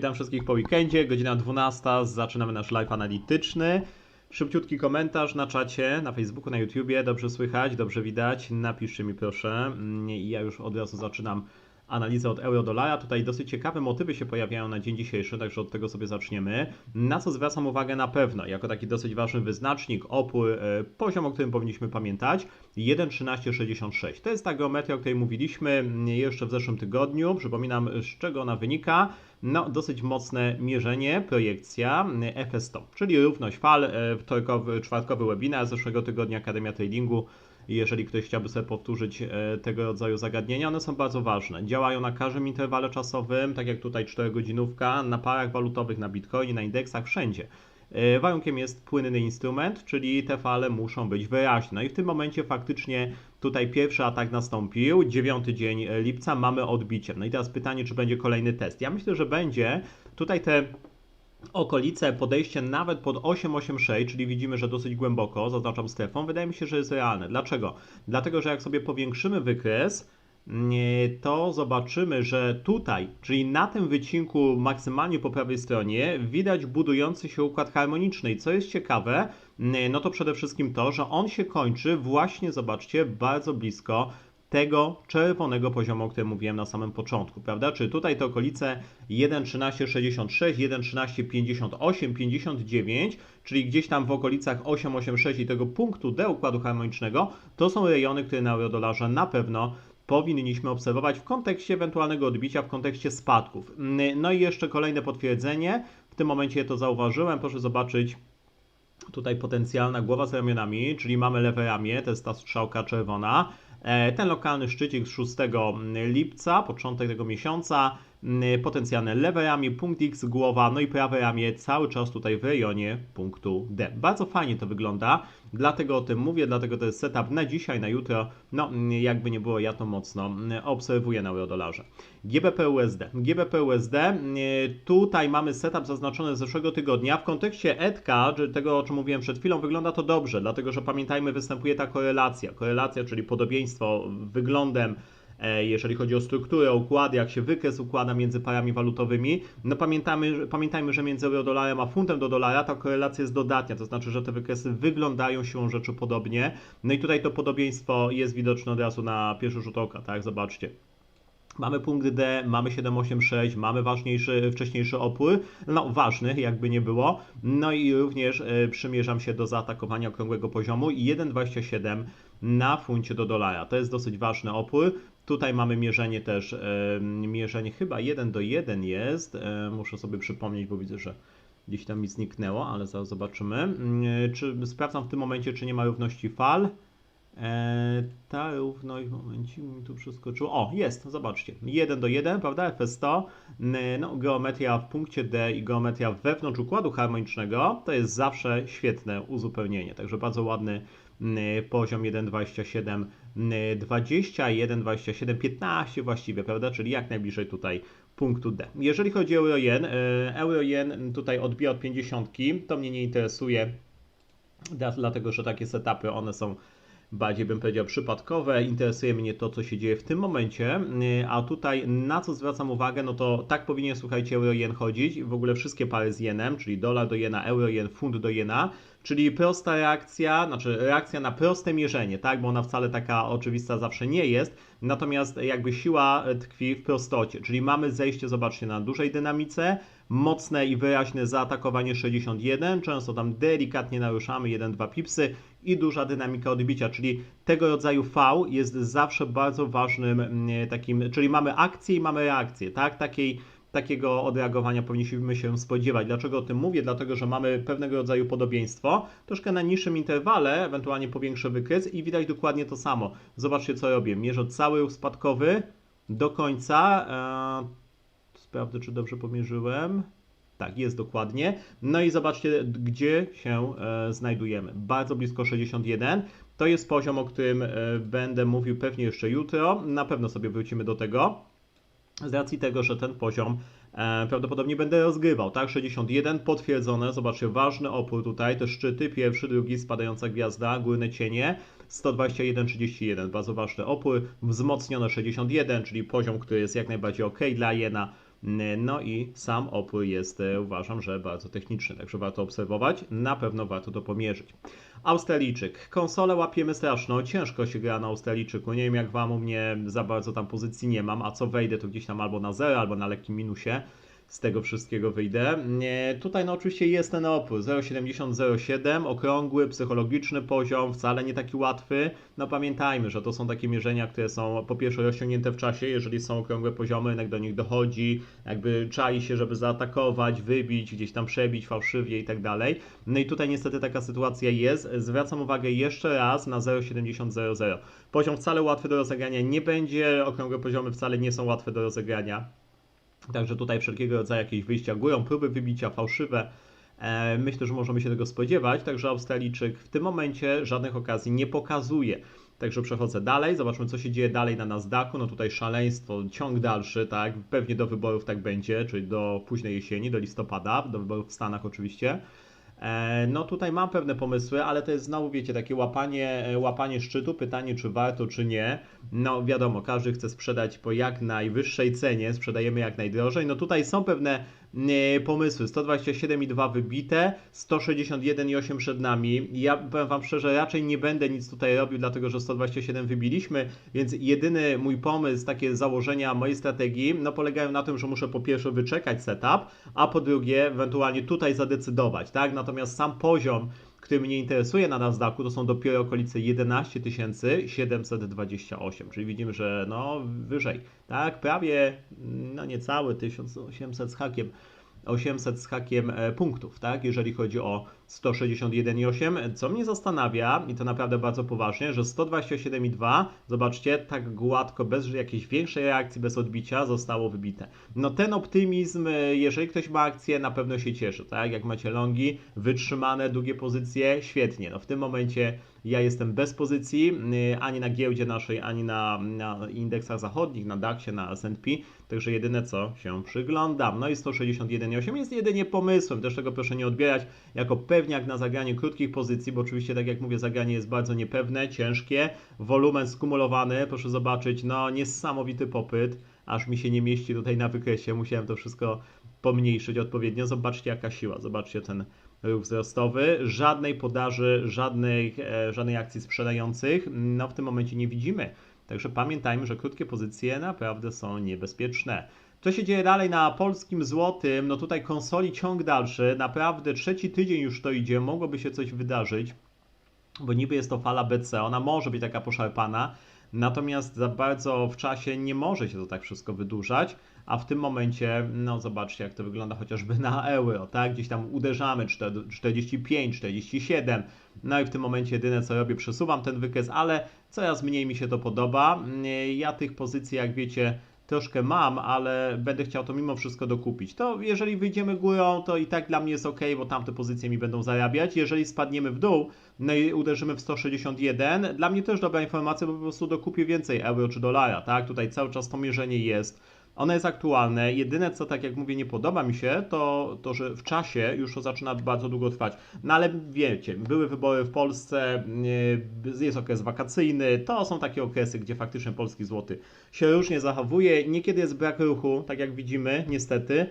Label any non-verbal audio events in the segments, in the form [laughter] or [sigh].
Witam wszystkich po weekendzie. Godzina 12. Zaczynamy nasz live analityczny. Szybciutki komentarz na czacie, na Facebooku, na YouTubie. Dobrze słychać, dobrze widać. Napiszcie mi proszę. Mm, ja już od razu zaczynam analizę od euro-dolara. Tutaj dosyć ciekawe motywy się pojawiają na dzień dzisiejszy, także od tego sobie zaczniemy. Na co zwracam uwagę na pewno, jako taki dosyć ważny wyznacznik, opór, e, poziom, o którym powinniśmy pamiętać, 1,1366. To jest ta geometria, o której mówiliśmy mm, jeszcze w zeszłym tygodniu. Przypominam, z czego ona wynika. No, dosyć mocne mierzenie, projekcja mm, FS100, czyli równość fal, e, wtorkowy, czwartkowy webinar z zeszłego tygodnia Akademia Tradingu i jeżeli ktoś chciałby sobie powtórzyć e, tego rodzaju zagadnienia, one są bardzo ważne. Działają na każdym interwale czasowym, tak jak tutaj 4 godzinówka, na parach walutowych, na bitcoinie, na indeksach, wszędzie. E, warunkiem jest płynny instrument, czyli te fale muszą być wyraźne. No i w tym momencie faktycznie tutaj pierwszy atak nastąpił, dziewiąty dzień lipca, mamy odbicie. No i teraz pytanie, czy będzie kolejny test. Ja myślę, że będzie. Tutaj te okolice, podejście nawet pod 8,86, czyli widzimy, że dosyć głęboko, zaznaczam strefą, wydaje mi się, że jest realne. Dlaczego? Dlatego, że jak sobie powiększymy wykres, mm, to zobaczymy, że tutaj, czyli na tym wycinku maksymalnie po prawej stronie, widać budujący się układ harmoniczny. I co jest ciekawe, mm, no to przede wszystkim to, że on się kończy właśnie, zobaczcie, bardzo blisko tego czerwonego poziomu, o którym mówiłem na samym początku, prawda? Czy tutaj te okolice 1.1366, 1.1358, 59, czyli gdzieś tam w okolicach 886 i tego punktu D układu harmonicznego, to są rejony, które na eurodolarze na pewno powinniśmy obserwować w kontekście ewentualnego odbicia, w kontekście spadków. No i jeszcze kolejne potwierdzenie, w tym momencie to zauważyłem, proszę zobaczyć tutaj potencjalna głowa z ramionami, czyli mamy lewe ramię, to jest ta strzałka czerwona, ten lokalny szczycik z 6 lipca, początek tego miesiąca, potencjalne lewe ramię, punkt X, głowa, no i prawe ramię cały czas tutaj w rejonie punktu D. Bardzo fajnie to wygląda, dlatego o tym mówię, dlatego to jest setup na dzisiaj, na jutro, no jakby nie było, ja to mocno obserwuję na eurodolarze. GBP USD. GBP USD, tutaj mamy setup zaznaczony z zeszłego tygodnia. W kontekście ETKA, tego o czym mówiłem przed chwilą, wygląda to dobrze, dlatego że pamiętajmy, występuje ta korelacja. Korelacja, czyli podobieństwo wyglądem jeżeli chodzi o strukturę, układy, jak się wykres układa między parami walutowymi. No pamiętamy, pamiętajmy, że między euro-dolarem a funtem do dolara ta korelacja jest dodatnia, to znaczy, że te wykresy wyglądają siłą rzeczy podobnie. No i tutaj to podobieństwo jest widoczne od razu na pierwszy rzut oka, tak? Zobaczcie. Mamy punkt D, mamy 786, mamy ważniejszy, wcześniejszy opór, no ważny, jakby nie było. No i również y, przymierzam się do zaatakowania okrągłego poziomu 1,27 na funcie do dolara. To jest dosyć ważny opór. Tutaj mamy mierzenie też, e, mierzenie chyba 1 do 1 jest. E, muszę sobie przypomnieć, bo widzę, że gdzieś tam mi zniknęło, ale zaraz zobaczymy. Mm, e, czy sprawdzam w tym momencie, czy nie ma równości fal. ta równość, momencik mi tu przeskoczyło. O, jest, zobaczcie. 1 do 1, prawda? FS100. No, geometria w punkcie D i geometria wewnątrz układu harmonicznego to jest zawsze świetne uzupełnienie. Także bardzo ładny poziom 1,27 21, 27, 15 właściwie, prawda? Czyli jak najbliżej tutaj punktu D. Jeżeli chodzi o euro-jen, e, euro-jen tutaj odbija od 50, to mnie nie interesuje, dlatego że takie setupy, one są bardziej bym powiedział przypadkowe. Interesuje mnie to, co się dzieje w tym momencie, e, a tutaj na co zwracam uwagę, no to tak powinien, słuchajcie, euro-jen chodzić, w ogóle wszystkie pary z jenem, czyli dolar do jena, euro-jen, funt do jena, czyli prosta reakcja, znaczy reakcja na proste mierzenie, tak, bo ona wcale taka oczywista zawsze nie jest, natomiast jakby siła tkwi w prostocie, czyli mamy zejście, zobaczcie, na dużej dynamice, mocne i wyraźne zaatakowanie 61, często tam delikatnie naruszamy 1-2 pipsy i duża dynamika odbicia, czyli tego rodzaju V jest zawsze bardzo ważnym mm, takim, czyli mamy akcję i mamy reakcję, tak, takiej takiego odreagowania powinniśmy się spodziewać. Dlaczego o tym mówię? Dlatego, że mamy pewnego rodzaju podobieństwo, troszkę na niższym interwale, ewentualnie powiększę wykres i widać dokładnie to samo. Zobaczcie, co robię. Mierzę cały ruch spadkowy do końca. Eee, sprawdzę, czy dobrze pomierzyłem. Tak, jest dokładnie. No i zobaczcie, gdzie się e, znajdujemy. Bardzo blisko 61. To jest poziom, o którym e, będę mówił pewnie jeszcze jutro. Na pewno sobie wrócimy do tego z racji tego, że ten poziom e, prawdopodobnie będę rozgrywał, tak? 61 potwierdzone, zobaczcie, ważny opór tutaj, te szczyty, pierwszy, drugi, spadająca gwiazda, górne cienie, 121,31, bardzo ważny opór, wzmocnione 61, czyli poziom, który jest jak najbardziej ok dla jena, No i sam opór jest, e, uważam, że bardzo techniczny, także warto obserwować. Na pewno warto to pomierzyć. Australijczyk. Konsolę łapiemy straszno, ciężko się gra na Australijczyku. Nie wiem jak wam u mnie za bardzo tam pozycji nie mam, a co wejdę to gdzieś tam albo na zero, albo na lekkim minusie z tego wszystkiego wyjdę. Nie, tutaj no oczywiście jest ten opór 0,70-0,7, okrągły, psychologiczny poziom, wcale nie taki łatwy. No pamiętajmy, że to są takie mierzenia, które są po pierwsze rozciągnięte w czasie, jeżeli są okrągłe poziomy, jak do nich dochodzi, jakby czai się, żeby zaatakować, wybić, gdzieś tam przebić fałszywie i tak dalej. No i tutaj niestety taka sytuacja jest. Zwracam uwagę jeszcze raz na 0,70-0,0. Poziom wcale łatwy do rozegrania nie będzie, okrągłe poziomy wcale nie są łatwe do rozegrania. Także tutaj wszelkiego rodzaju jakieś wyjścia górą, próby wybicia fałszywe. E, myślę, że możemy się tego spodziewać. Także Australijczyk w tym momencie żadnych okazji nie pokazuje. Także przechodzę dalej, zobaczmy co się dzieje dalej na Nasdaqu. No tutaj szaleństwo, ciąg dalszy, tak? Pewnie do wyborów tak będzie, czyli do późnej jesieni, do listopada, do wyborów w Stanach oczywiście. E, no tutaj mam pewne pomysły, ale to jest znowu, wiecie, takie łapanie, e, łapanie szczytu, pytanie czy warto, czy nie. No wiadomo, każdy chce sprzedać po jak najwyższej cenie, sprzedajemy jak najdrożej. No tutaj są pewne pomysły. 127,2 wybite, 161,8 przed nami. Ja powiem Wam szczerze, raczej nie będę nic tutaj robił, dlatego że 127 wybiliśmy, więc jedyny mój pomysł, takie założenia mojej strategii, no polegają na tym, że muszę po pierwsze wyczekać setup, a po drugie ewentualnie tutaj zadecydować, tak? Natomiast sam poziom który mnie interesuje na Nasdaqu, to są dopiero okolice 11 728, czyli widzimy, że no wyżej, tak, prawie no niecały 1800 z hakiem 800 z hakiem e, punktów, tak, jeżeli chodzi o 161,8, co mnie zastanawia, i to naprawdę bardzo poważnie, że 127,2, zobaczcie, tak gładko, bez jakiejś większej reakcji, bez odbicia zostało wybite. No ten optymizm, e, jeżeli ktoś ma akcję, na pewno się cieszy, tak, jak macie longi, wytrzymane, długie pozycje, świetnie, no w tym momencie ja jestem bez pozycji, y, ani na giełdzie naszej, ani na, na indeksach zachodnich, na DAXie, na S&P, także jedyne co się przyglądam. No i 161,8 jest jedynie pomysłem, też tego proszę nie odbierać. Jako pewniak na zagranie krótkich pozycji, bo oczywiście tak jak mówię, zagranie jest bardzo niepewne, ciężkie, wolumen skumulowany, proszę zobaczyć, no niesamowity popyt, aż mi się nie mieści tutaj na wykresie, musiałem to wszystko pomniejszyć odpowiednio. Zobaczcie jaka siła, zobaczcie ten ruch wzrostowy, żadnej podaży, żadnej, e, żadnej akcji sprzedających, no w tym momencie nie widzimy. Także pamiętajmy, że krótkie pozycje naprawdę są niebezpieczne. Co się dzieje dalej na polskim złotym? No tutaj konsoli ciąg dalszy, naprawdę trzeci tydzień już to idzie, mogłoby się coś wydarzyć, bo niby jest to fala BC, ona może być taka poszarpana, natomiast za bardzo w czasie nie może się to tak wszystko wydłużać a w tym momencie, no zobaczcie jak to wygląda chociażby na euro, tak? Gdzieś tam uderzamy 45, 47, no i w tym momencie jedyne co robię, przesuwam ten wykres, ale coraz mniej mi się to podoba. Ja tych pozycji, jak wiecie, troszkę mam, ale będę chciał to mimo wszystko dokupić. To jeżeli wyjdziemy górą, to i tak dla mnie jest ok, bo tamte pozycje mi będą zarabiać. Jeżeli spadniemy w dół, no i uderzymy w 161, dla mnie też dobra informacja, bo po prostu dokupię więcej euro czy dolara, tak? Tutaj cały czas to mierzenie jest ono jest aktualne. Jedyne, co tak jak mówię, nie podoba mi się, to, to że w czasie już to zaczyna bardzo długo trwać. No ale wiecie, były wybory w Polsce, jest okres wakacyjny, to są takie okresy, gdzie faktycznie polski złoty się różnie zachowuje. Niekiedy jest brak ruchu, tak jak widzimy, niestety,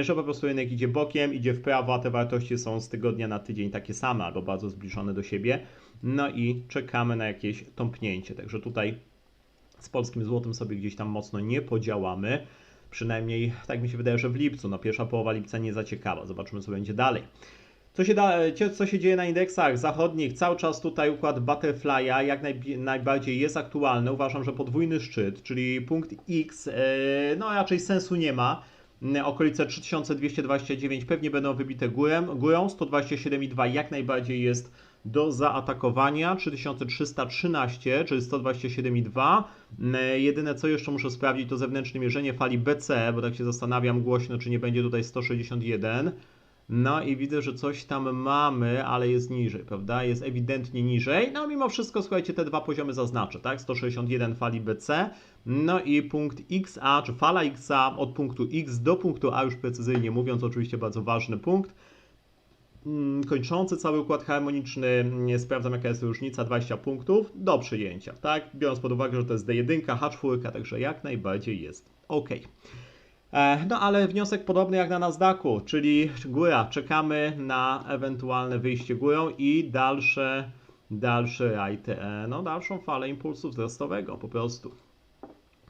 że po prostu rynek idzie bokiem, idzie w prawo, a te wartości są z tygodnia na tydzień takie same albo bardzo zbliżone do siebie. No i czekamy na jakieś tąpnięcie. Także tutaj z polskim złotem sobie gdzieś tam mocno nie podziałamy. Przynajmniej tak mi się wydaje, że w lipcu. No pierwsza połowa lipca nie zaciekawa. Zobaczymy, co będzie dalej. Co się, da, co się dzieje na indeksach zachodnich? Cały czas tutaj układ Butterfly'a jak naj, najbardziej jest aktualny. Uważam, że podwójny szczyt, czyli punkt X, e, no raczej sensu nie ma. Okolice 3229 pewnie będą wybite górą, górą 127,2 jak najbardziej jest do zaatakowania 3313, czyli 127,2. E, jedyne co jeszcze muszę sprawdzić to zewnętrzne mierzenie fali BC, bo tak się zastanawiam głośno, czy nie będzie tutaj 161. No i widzę, że coś tam mamy, ale jest niżej, prawda? Jest ewidentnie niżej. No mimo wszystko, słuchajcie, te dwa poziomy zaznaczę, tak? 161 fali BC, no i punkt XA, czy fala XA od punktu X do punktu A, już precyzyjnie mówiąc, oczywiście bardzo ważny punkt. Mm, kończący cały układ harmoniczny, sprawdzam jaka jest różnica, 20 punktów, do przyjęcia, tak? Biorąc pod uwagę, że to jest D1, H4, także jak najbardziej jest ok. E, No ale wniosek podobny jak na Nasdaqu, czyli góra. Czekamy na ewentualne wyjście górą i dalsze, dalszy rajd, e, no dalszą falę impulsu wzrostowego po prostu.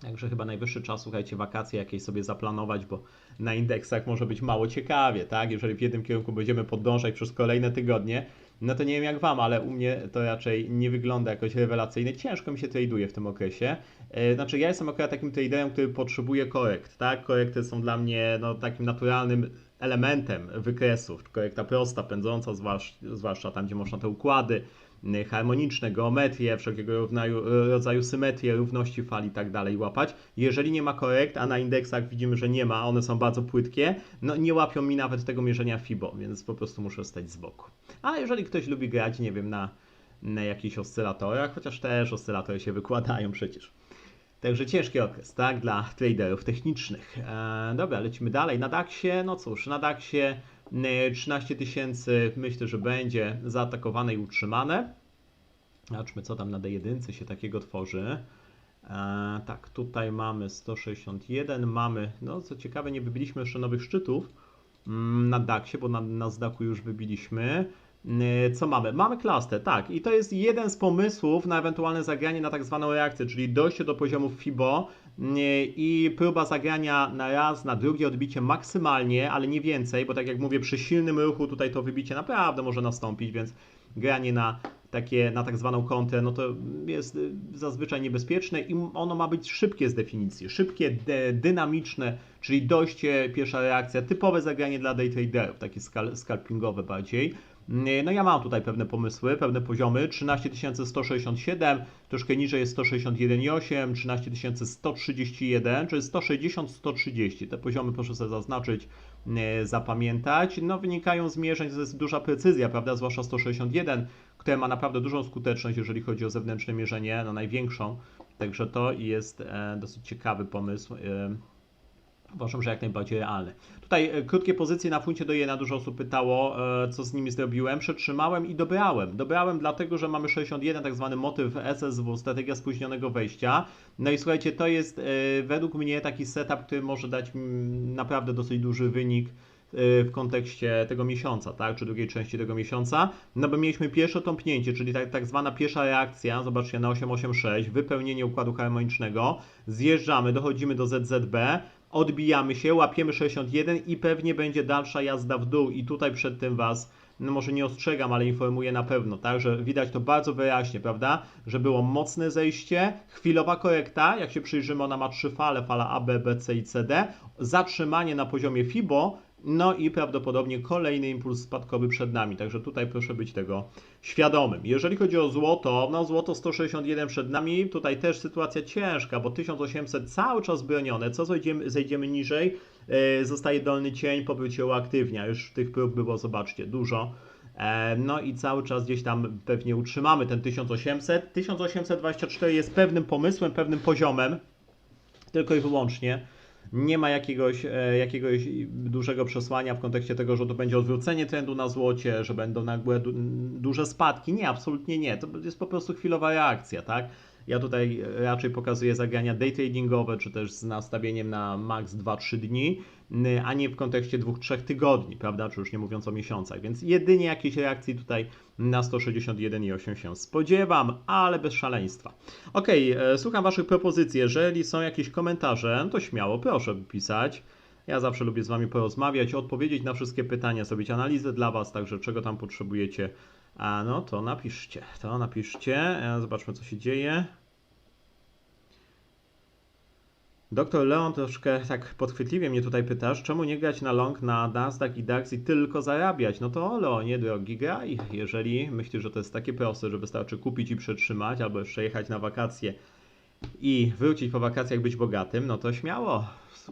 Także chyba najwyższy czas, słuchajcie, wakacje jakieś sobie zaplanować, bo na indeksach może być mało ciekawie, tak? Jeżeli w jednym kierunku będziemy podążać przez kolejne tygodnie, no to nie wiem jak Wam, ale u mnie to raczej nie wygląda jakoś rewelacyjnie. Ciężko mi się traduje w tym okresie. E, Znaczy ja jestem akurat takim traderem, który potrzebuje korekt, tak? Korekty są dla mnie no, takim naturalnym elementem wykresów. Korekta prosta, pędząca, zwłaszcza, zwłaszcza tam, gdzie można te układy harmoniczne, geometrię, wszelkiego rodzaju, symetrię, równości fal i tak dalej łapać. Jeżeli nie ma korekt, a na indeksach widzimy, że nie ma, one są bardzo płytkie, no nie łapią mi nawet tego mierzenia FIBO, więc po prostu muszę stać z boku. A jeżeli ktoś lubi grać, nie wiem, na, na jakichś oscylatorach, chociaż też oscylatory się wykładają przecież. Także ciężki okres, tak, dla traderów technicznych. E, dobra, lecimy dalej. Na DAXie, no cóż, na DAXie 13 tysięcy myślę, że będzie zaatakowane i utrzymane. Zobaczmy, co tam na D1 się takiego tworzy. E, tak, tutaj mamy 161, mamy, no co ciekawe, nie wybiliśmy jeszcze nowych szczytów mm, na DAXie, bo na Nasdaqu już wybiliśmy. E, Co mamy? Mamy klastę, tak. I to jest jeden z pomysłów na ewentualne zagranie na tak zwaną reakcję, czyli dojście do poziomów FIBO e, i próba zagrania na raz, na drugie odbicie maksymalnie, ale nie więcej, bo tak jak mówię, przy silnym ruchu tutaj to wybicie naprawdę może nastąpić, więc granie na takie, na tak zwaną kontrę, no to jest y, zazwyczaj niebezpieczne i ono ma być szybkie z definicji, szybkie, de, dynamiczne, czyli dojście, pierwsza reakcja, typowe zagranie dla day traderów, takie skal, scalpingowe bardziej. Y, No ja mam tutaj pewne pomysły, pewne poziomy. 13167, troszkę niżej jest 161,8, 13131, czyli 160-130. Te poziomy proszę sobie zaznaczyć, y, zapamiętać. No wynikają z mierzeń, to jest duża precyzja, prawda, zwłaszcza 161, które ma naprawdę dużą skuteczność, jeżeli chodzi o zewnętrzne mierzenie, no największą. Także to jest e, dosyć ciekawy pomysł. Uważam, że jak najbardziej realny. Tutaj e, krótkie pozycje na funcie do jena. Dużo osób pytało, e, co z nimi zrobiłem. Przetrzymałem i dobrałem. Dobrałem dlatego, że mamy 61, tak zwany motyw SSW, strategia spóźnionego wejścia. No i słuchajcie, to jest e, według mnie taki setup, który może dać naprawdę dosyć duży wynik w kontekście tego miesiąca, tak, czy drugiej części tego miesiąca, no bo mieliśmy pierwsze tąpnięcie, czyli tak, tak zwana pierwsza reakcja, zobaczcie na 886, wypełnienie układu harmonicznego, zjeżdżamy, dochodzimy do ZZB, odbijamy się, łapiemy 61 i pewnie będzie dalsza jazda w dół. I tutaj przed tym Was no może nie ostrzegam, ale informuję na pewno, tak, że widać to bardzo wyraźnie, prawda, że było mocne zejście, chwilowa korekta, jak się przyjrzymy, ona ma trzy fale, fala A, B, B, C i C, D, zatrzymanie na poziomie FIBO, no i prawdopodobnie kolejny impuls spadkowy przed nami, także tutaj proszę być tego świadomym. Jeżeli chodzi o złoto, no złoto 161 przed nami, tutaj też sytuacja ciężka, bo 1800 cały czas bronione, co zejdziemy, zejdziemy niżej, yy, zostaje dolny cień, powróciło uaktywnia, już tych prób było, zobaczcie, dużo. E, No i cały czas gdzieś tam pewnie utrzymamy ten 1800. 1824 jest pewnym pomysłem, pewnym poziomem, tylko i wyłącznie. Nie ma jakiegoś, e, jakiegoś dużego przesłania w kontekście tego, że to będzie odwrócenie trendu na złocie, że będą nagłe du duże spadki. Nie, absolutnie nie. To jest po prostu chwilowa reakcja, tak? Ja tutaj raczej pokazuję zagrania day tradingowe, czy też z nastawieniem na max 2-3 dni, a nie w kontekście 2-3 tygodni, prawda? Czy już nie mówiąc o miesiącach. Więc jedynie jakiejś reakcji tutaj na 161,8 się spodziewam, ale bez szaleństwa. Ok, słucham Waszych propozycji. Jeżeli są jakieś komentarze, to śmiało proszę pisać. Ja zawsze lubię z Wami porozmawiać, odpowiedzieć na wszystkie pytania, zrobić analizę dla Was, także czego tam potrzebujecie, a no to napiszcie, to napiszcie. E, Zobaczmy, co się dzieje. Doktor Leon troszkę tak podchwytliwie mnie tutaj pytasz, czemu nie grać na long na Nasdaq i DAX i tylko zarabiać? No to Leonie, drogi, graj. Jeżeli myślisz, że to jest takie proste, że wystarczy kupić i przetrzymać, albo jeszcze jechać na wakacje i wrócić po wakacjach być bogatym, no to śmiało,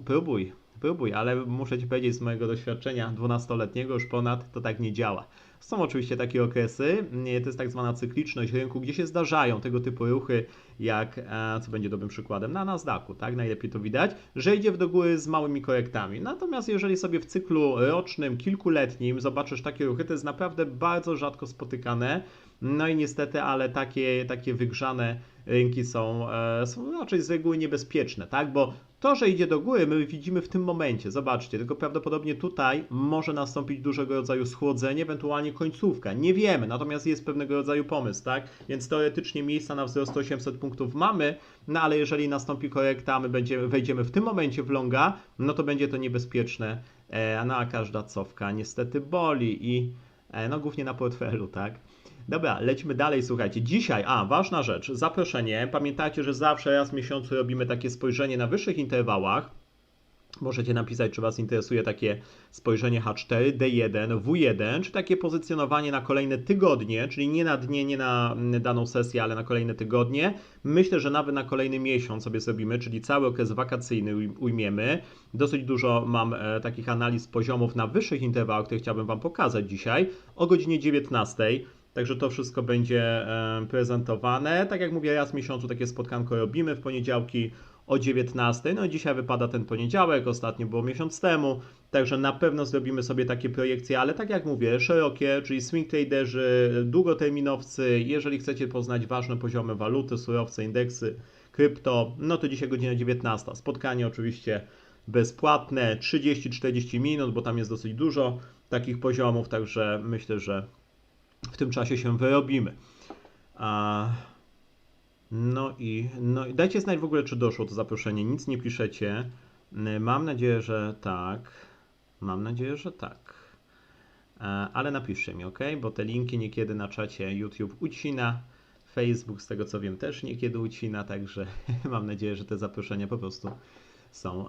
próbuj, próbuj, ale muszę Ci powiedzieć z mojego doświadczenia 12-letniego już ponad, to tak nie działa. Są oczywiście takie okresy, nie, to jest tak zwana cykliczność rynku, gdzie się zdarzają tego typu ruchy, jak, e, co będzie dobrym przykładem, na Nasdaqu, tak, najlepiej to widać, że idzie w do góry z małymi korektami. Natomiast jeżeli sobie w cyklu rocznym, kilkuletnim zobaczysz takie ruchy, to jest naprawdę bardzo rzadko spotykane, no i niestety, ale takie, takie wygrzane rynki są, e, są raczej z reguły niebezpieczne, tak, bo To, że idzie do góry, my widzimy w tym momencie, zobaczcie, tylko prawdopodobnie tutaj może nastąpić dużego rodzaju schłodzenie, ewentualnie końcówka. Nie wiemy, natomiast jest pewnego rodzaju pomysł, tak? Więc teoretycznie miejsca na wzrost 800 punktów mamy, no ale jeżeli nastąpi korekta, my będziemy, wejdziemy w tym momencie w longa, no to będzie to niebezpieczne, e, no a każda cofka niestety boli i e, no głównie na portfelu, tak? Dobra, lecimy dalej, słuchajcie. Dzisiaj, a ważna rzecz, zaproszenie. Pamiętajcie, że zawsze raz w miesiącu robimy takie spojrzenie na wyższych interwałach. Możecie napisać, czy Was interesuje takie spojrzenie H4, D1, W1, czy takie pozycjonowanie na kolejne tygodnie, czyli nie na dnie, nie na daną sesję, ale na kolejne tygodnie. Myślę, że nawet na kolejny miesiąc sobie zrobimy, czyli cały okres wakacyjny ujmiemy. Dosyć dużo mam e, takich analiz poziomów na wyższych interwałach, które chciałbym Wam pokazać dzisiaj o godzinie 19. Także to wszystko będzie prezentowane. Tak jak mówię, raz w miesiącu takie spotkanko robimy w poniedziałki o 19. No i dzisiaj wypada ten poniedziałek, ostatnio było miesiąc temu, także na pewno zrobimy sobie takie projekcje, ale tak jak mówię, szerokie, czyli swing traderzy, długoterminowcy, jeżeli chcecie poznać ważne poziomy waluty, surowce, indeksy, krypto, no to dzisiaj godzina 19. Spotkanie oczywiście bezpłatne, 30-40 minut, bo tam jest dosyć dużo takich poziomów, także myślę, że w tym czasie się wyrobimy. A... No i, no i dajcie znać w ogóle, czy doszło to zaproszenie. Nic nie piszecie. Mam nadzieję, że tak. Mam nadzieję, że tak. Ale napiszcie mi, ok? Bo te linki niekiedy na czacie YouTube ucina. Facebook, z tego co wiem, też niekiedy ucina, także [laughs] mam nadzieję, że te zaproszenia po prostu są.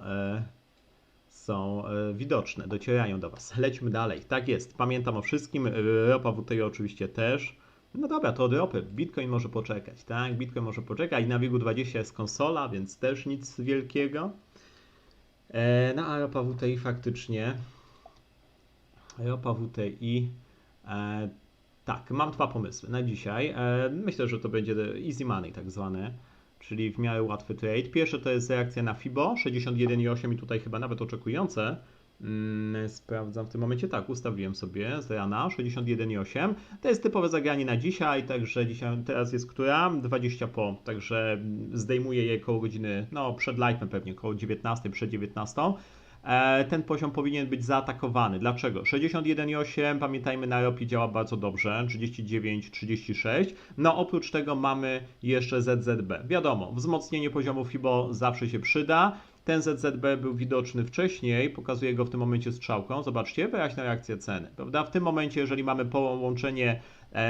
E są e, widoczne, docierają do Was. Lećmy dalej. Tak jest, pamiętam o wszystkim. Ropa WTI oczywiście też. No dobra, to od ropy. Bitcoin może poczekać, tak? Bitcoin może poczekać. Na WIG 20 jest konsola, więc też nic wielkiego. E, no a ropa WTI faktycznie. Ropa WTI. E, tak, mam dwa pomysły na dzisiaj. Myślę, że to będzie easy money tak zwane czyli w miarę łatwy trade. Pierwsze to jest reakcja na FIBO 61,8 i tutaj chyba nawet oczekujące. Hmm, sprawdzam w tym momencie, tak, ustawiłem sobie z rana 61,8. To jest typowe zagranie na dzisiaj, także dzisiaj, teraz jest która? 20 po, także zdejmuję je koło godziny, no przed live'em pewnie, koło 19, przed 19. E, ten poziom powinien być zaatakowany. Dlaczego? 61,8, pamiętajmy, na ropie działa bardzo dobrze, 39, 36. No oprócz tego mamy jeszcze ZZB. Wiadomo, wzmocnienie poziomu FIBO zawsze się przyda. Ten ZZB był widoczny wcześniej, pokazuję go w tym momencie strzałką. Zobaczcie, wyraźna reakcja ceny. Prawda? W tym momencie, jeżeli mamy połączenie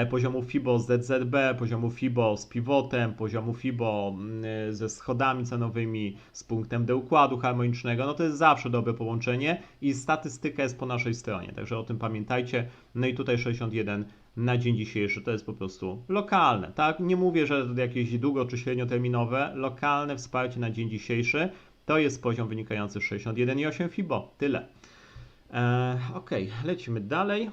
poziomu FIBO z ZZB, poziomu FIBO z pivotem, poziomu FIBO mm, ze schodami cenowymi, z punktem D układu harmonicznego, no to jest zawsze dobre połączenie i statystyka jest po naszej stronie, także o tym pamiętajcie. No i tutaj 61 na dzień dzisiejszy to jest po prostu lokalne, tak? Nie mówię, że jakieś długo czy średnioterminowe, lokalne wsparcie na dzień dzisiejszy to jest poziom wynikający z 61,8 FIBO. Tyle. Eee, ok, lecimy dalej.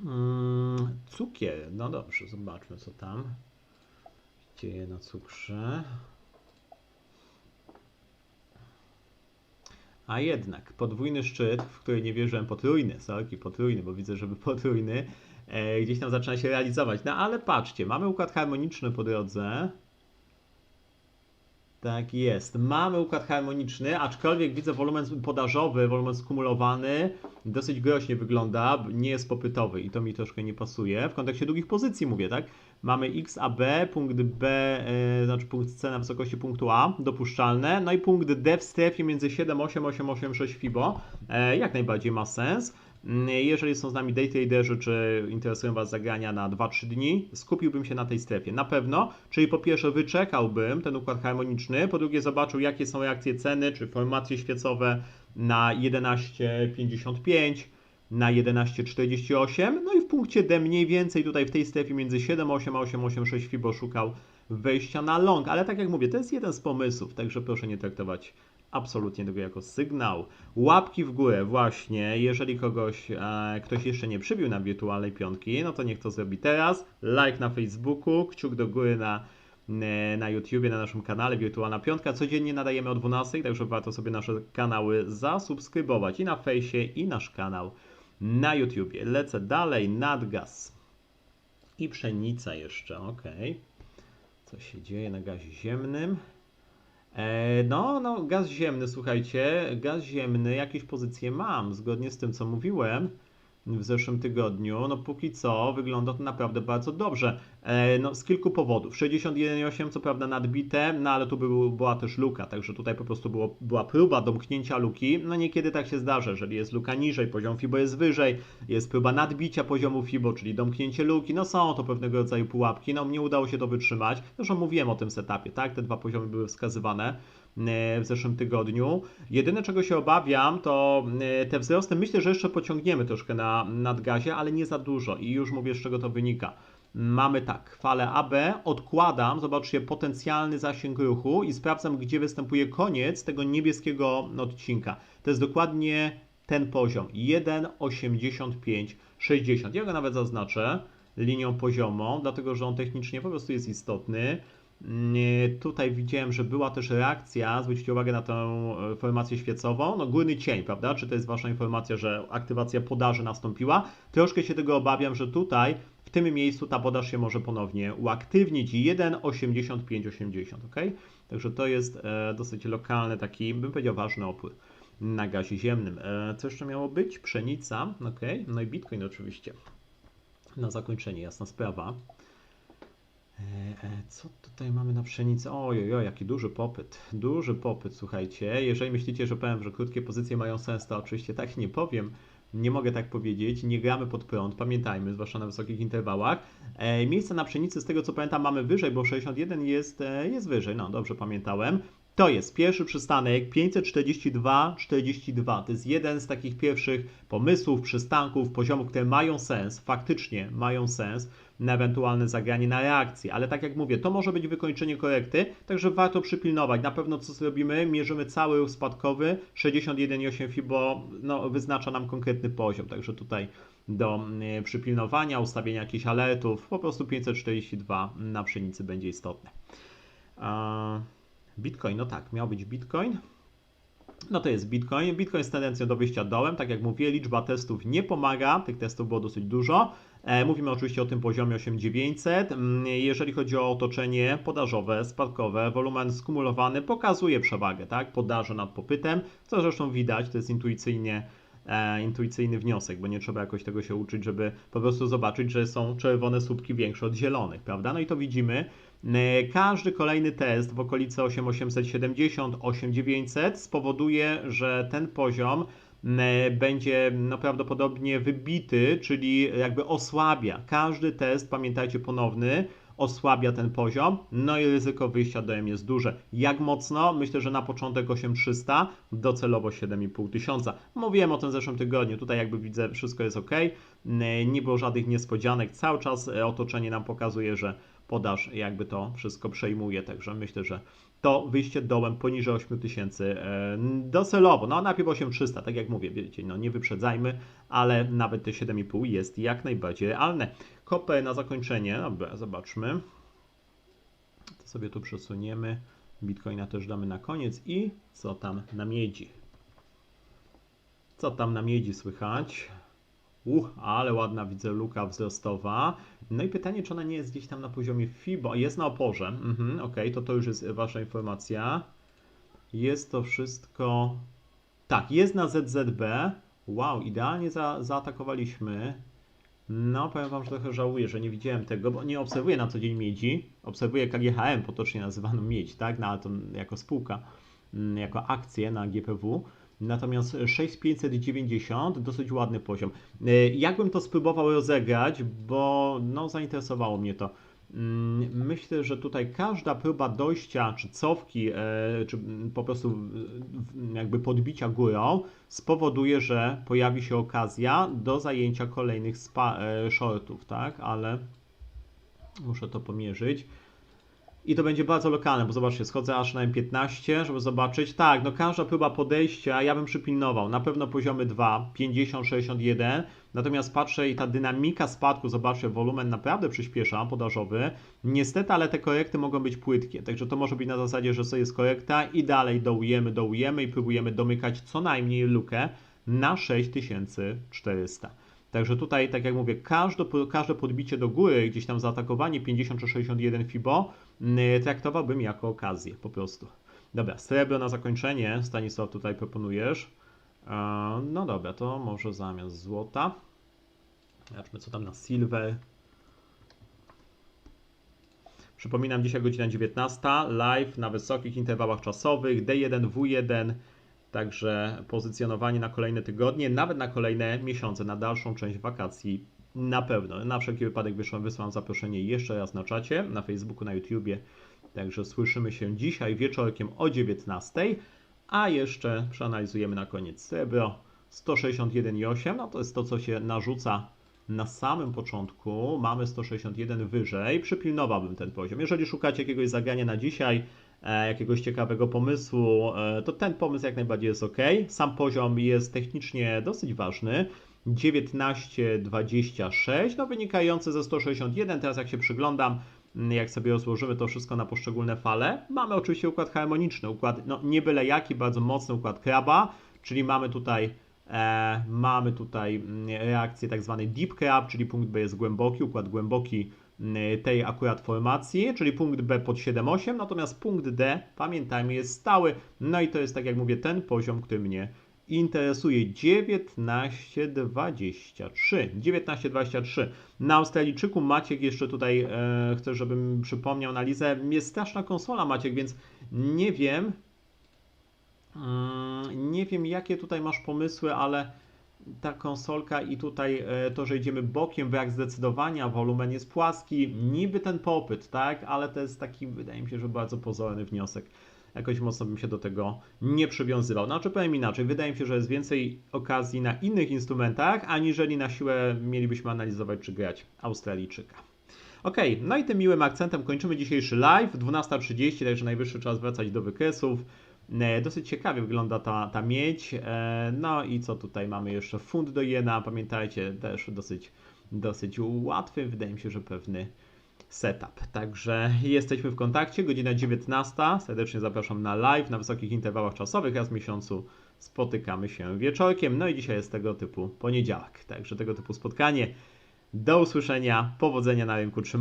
Mm, cukier. No dobrze, zobaczmy co tam dzieje na cukrze. A jednak podwójny szczyt, w który nie wierzyłem, potrójny, sorki, potrójny, bo widzę, żeby potrójny, e, gdzieś tam zaczyna się realizować. No ale patrzcie, mamy układ harmoniczny po drodze. Tak jest. Mamy układ harmoniczny, aczkolwiek widzę wolumen podażowy, wolumen skumulowany dosyć groźnie wygląda, nie jest popytowy i to mi troszkę nie pasuje. W kontekście długich pozycji mówię, tak? Mamy X, A, B, punkt B, e, znaczy punkt C na wysokości punktu A, dopuszczalne, no i punkt D w strefie między 7, 8, 8, 8, 6 FIBO, e, jak najbardziej ma sens. Jeżeli są z nami day traderzy, czy interesują Was zagrania na 2-3 dni, skupiłbym się na tej strefie. Na pewno, czyli po pierwsze wyczekałbym ten układ harmoniczny, po drugie zobaczył jakie są reakcje ceny, czy formacje świecowe na 11,55, na 11,48, no i w punkcie D mniej więcej tutaj w tej strefie między 7,8 a 8,86 FIBO szukał wejścia na long, ale tak jak mówię, to jest jeden z pomysłów, także proszę nie traktować absolutnie tego jako sygnał. Łapki w górę właśnie, jeżeli kogoś, e, ktoś jeszcze nie przybił na wirtualnej piątki, no to niech to zrobi teraz. Like na Facebooku, kciuk do góry na, e, na YouTubie, na naszym kanale Wirtualna Piątka. Codziennie nadajemy o 12, także warto sobie nasze kanały zasubskrybować i na fejsie, i nasz kanał na YouTubie. Lecę dalej, nadgaz i pszenica jeszcze, ok. Co się dzieje na gazie ziemnym? E, no, no, gaz ziemny, słuchajcie, gaz ziemny, jakieś pozycje mam, zgodnie z tym, co mówiłem w zeszłym tygodniu. No, póki co wygląda to naprawdę bardzo dobrze. E, no, z kilku powodów. 61,8 co prawda nadbite, no ale tu był, była też luka, także tutaj po prostu było, była próba domknięcia luki. No, niekiedy tak się zdarza, jeżeli jest luka niżej, poziom FIBO jest wyżej, jest próba nadbicia poziomu FIBO, czyli domknięcie luki. No, są to pewnego rodzaju pułapki. No, mnie udało się to wytrzymać. Zresztą mówiłem o tym setupie, tak? Te dwa poziomy były wskazywane w zeszłym tygodniu. Jedyne czego się obawiam, to e, te wzrosty myślę, że jeszcze pociągniemy troszkę na nadgazie, ale nie za dużo i już mówię z czego to wynika. Mamy tak, falę AB, odkładam, zobaczcie, potencjalny zasięg ruchu i sprawdzam, gdzie występuje koniec tego niebieskiego odcinka. To jest dokładnie ten poziom, 1,8560. Ja go nawet zaznaczę linią poziomą, dlatego że on technicznie po prostu jest istotny. Tutaj widziałem, że była też reakcja, zwróćcie uwagę na tę e, formację świecową, no górny cień, prawda? Czy to jest Wasza informacja, że aktywacja podaży nastąpiła? Troszkę się tego obawiam, że tutaj, w tym miejscu ta podaż się może ponownie uaktywnić 1,8580, ok? Także to jest e, dosyć lokalny, taki, bym powiedział, ważny opór na gazie ziemnym. E, co jeszcze miało być? Pszenica, ok? No i Bitcoin oczywiście. Na zakończenie, jasna sprawa. E, e, Co tutaj mamy na pszenicę? Ojej, oj, jaki duży popyt. Duży popyt, słuchajcie. Jeżeli myślicie, że powiem, że krótkie pozycje mają sens, to oczywiście tak nie powiem. Nie mogę tak powiedzieć. Nie gramy pod prąd, pamiętajmy, zwłaszcza na wysokich interwałach. E, miejsce na pszenicy, z tego co pamiętam, mamy wyżej, bo 61 jest, jest wyżej. No, dobrze pamiętałem. To jest pierwszy przystanek 542,42. To jest jeden z takich pierwszych pomysłów, przystanków, poziomów, które mają sens, faktycznie mają sens na ewentualne zagranie na reakcję. Ale tak jak mówię, to może być wykończenie korekty, także warto przypilnować. Na pewno co zrobimy? Mierzymy cały ruch spadkowy. 61,8 FIBO no, wyznacza nam konkretny poziom, także tutaj do y, przypilnowania, ustawienia jakichś alertów, po prostu 542 na pszenicy będzie istotne. Bitcoin, no tak, miał być Bitcoin. No to jest Bitcoin. Bitcoin z tendencją do wyjścia dołem. Tak jak mówię, liczba testów nie pomaga. Tych testów było dosyć dużo. E, Mówimy oczywiście o tym poziomie 8900. Mm, Jeżeli chodzi o otoczenie podażowe, spadkowe, wolumen skumulowany pokazuje przewagę, tak? Podaży nad popytem, co zresztą widać, to jest intuicyjnie e, intuicyjny wniosek, bo nie trzeba jakoś tego się uczyć, żeby po prostu zobaczyć, że są czerwone słupki większe od zielonych, prawda? No i to widzimy. E, Każdy kolejny test w okolicy 8870, 8900 spowoduje, że ten poziom e, będzie no, prawdopodobnie wybity, czyli jakby osłabia. Każdy test, pamiętajcie, ponowny, osłabia ten poziom, no i ryzyko wyjścia dołem jest duże. Jak mocno? Myślę, że na początek 8300, docelowo 7500. Mówiłem o tym w zeszłym tygodniu, tutaj jakby widzę, wszystko jest ok, nie było żadnych niespodzianek, cały czas otoczenie nam pokazuje, że podaż jakby to wszystko przejmuje, także myślę, że to wyjście dołem poniżej 8000 e, docelowo, no najpierw 8300, tak jak mówię, wiecie, no nie wyprzedzajmy, ale nawet te 7,5 jest jak najbardziej realne. Kopę na zakończenie, dobra, zobaczmy. To sobie tu przesuniemy. Bitcoina też damy na koniec i co tam na miedzi? Co tam na miedzi słychać? Uch, ale ładna widzę luka wzrostowa. No i pytanie, czy ona nie jest gdzieś tam na poziomie FIBO? Jest na oporze. Mhm, ok, to to już jest wasza informacja. Jest to wszystko... Tak, jest na ZZB. Wow, idealnie za, zaatakowaliśmy. No, powiem Wam, że trochę żałuję, że nie widziałem tego, bo nie obserwuję na co dzień miedzi. Obserwuję KGHM, potocznie nazywaną miedź, tak? No, ale to jako spółka, mm, jako akcję na GPW. Natomiast 6590 dosyć ładny poziom. E, Jakbym to spróbował rozegrać, bo no, zainteresowało mnie to. Mm, Myślę, że tutaj każda próba dojścia, czy cofki, e, czy po prostu jakby podbicia górą spowoduje, że pojawi się okazja do zajęcia kolejnych e, shortów, tak? Ale muszę to pomierzyć. I to będzie bardzo lokalne, bo zobaczcie, schodzę aż na M15, żeby zobaczyć. Tak, no każda próba podejścia, ja bym przypilnował. Na pewno poziomy 2, 50, 61. Natomiast patrzę i ta dynamika spadku, zobaczcie, wolumen naprawdę przyspiesza, podażowy. Niestety, ale te korekty mogą być płytkie. Także to może być na zasadzie, że sobie jest korekta i dalej dołujemy, dołujemy i próbujemy domykać co najmniej lukę na 6400. Także tutaj, tak jak mówię, każde, każde podbicie do góry, gdzieś tam zaatakowanie 50 czy 61 FIBO, mm, traktowałbym jako okazję po prostu. Dobra, srebro na zakończenie. Stanisław tutaj proponujesz. E, No dobra, to może zamiast złota. Zobaczmy co tam na silver. Przypominam, dzisiaj godzina 19, live na wysokich interwałach czasowych, D1, W1, także pozycjonowanie na kolejne tygodnie, nawet na kolejne miesiące, na dalszą część wakacji na pewno. Na wszelki wypadek wysłałem zaproszenie jeszcze raz na czacie, na Facebooku, na YouTubie, także słyszymy się dzisiaj wieczorkiem o 19, a jeszcze przeanalizujemy na koniec srebro 161,8, no to jest to, co się narzuca na samym początku mamy 161 wyżej, przypilnowałbym ten poziom. Jeżeli szukacie jakiegoś zagrania na dzisiaj, jakiegoś ciekawego pomysłu, e, to ten pomysł jak najbardziej jest ok. Sam poziom jest technicznie dosyć ważny. 19,26, no wynikający ze 161. Teraz jak się przyglądam, jak sobie rozłożymy to wszystko na poszczególne fale, mamy oczywiście układ harmoniczny, układ no, nie byle jaki, bardzo mocny układ kraba, czyli mamy tutaj E, mamy tutaj reakcję tak zwany deep crab, czyli punkt B jest głęboki, układ głęboki tej akurat formacji, czyli punkt B pod 7,8, natomiast punkt D, pamiętajmy, jest stały. No i to jest, tak jak mówię, ten poziom, który mnie interesuje. 19,23. 19,23. Na Australijczyku Maciek jeszcze tutaj e, chcę, żebym przypomniał analizę. Jest straszna konsola Maciek, więc nie wiem, Mm, Nie wiem, jakie tutaj masz pomysły, ale ta konsolka i tutaj e, to, że idziemy bokiem, brak zdecydowania, wolumen jest płaski, niby ten popyt, tak? Ale to jest taki, wydaje mi się, że bardzo pozorny wniosek. Jakoś mocno bym się do tego nie przywiązywał. Znaczy powiem inaczej, wydaje mi się, że jest więcej okazji na innych instrumentach, aniżeli na siłę mielibyśmy analizować czy grać Australijczyka. Ok, no i tym miłym akcentem kończymy dzisiejszy live. 12.30, także najwyższy czas wracać do wykresów. E, Dosyć ciekawie wygląda ta, ta miedź. E, No i co tutaj mamy jeszcze? Funt do jena, pamiętajcie, też dosyć, dosyć łatwy, wydaje mi się, że pewny setup. Także jesteśmy w kontakcie, godzina 19. Serdecznie zapraszam na live na wysokich interwałach czasowych. Raz w miesiącu spotykamy się wieczorkiem. No i dzisiaj jest tego typu poniedziałek. Także tego typu spotkanie. Do usłyszenia, powodzenia na rynku. Trzymajcie